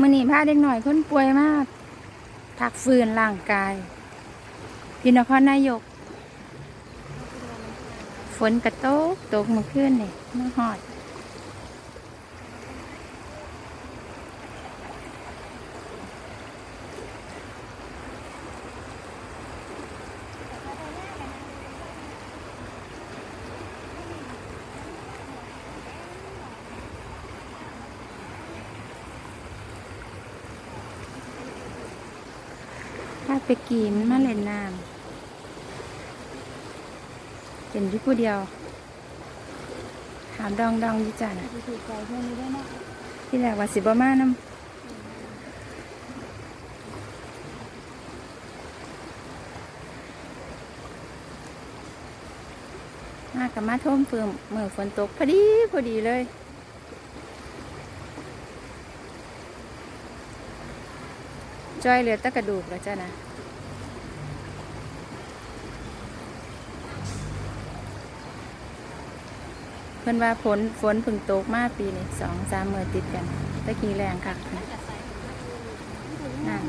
มื่อนี้พาเด็กหน่อยคนป่วยมากพักฟื้นร่างกายพี่นครนายก ฝนกระโตกตกเมื่อคืนนี่ยมาหอดาไปกีมันมาเล่นน้ำเป็นอยุผู้เดียวถามดองดองยี่จันถูกใจเพื่อนที่แรกว่าสิบมาน้ำมากับมาท่มเฟื่มเมื่อฝนตกพอดีพอดีเลย จ้อยเหลือตะกระดูกแล้วจ้ะนะเพิ่อนว่าฝนฝนพึ่งตกมาปีนี้สองสามมือติดกัน ตะกี้แรงคักนะน้ำ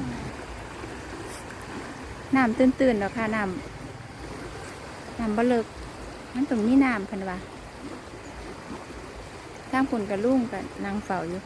น้ำตื้นๆแล้วค่ะน้ำน้ำบ่เลิกมันตรงนี้น้ำเพิ่นว่าทางคนกับลุงกับนางเฝ้าอยู่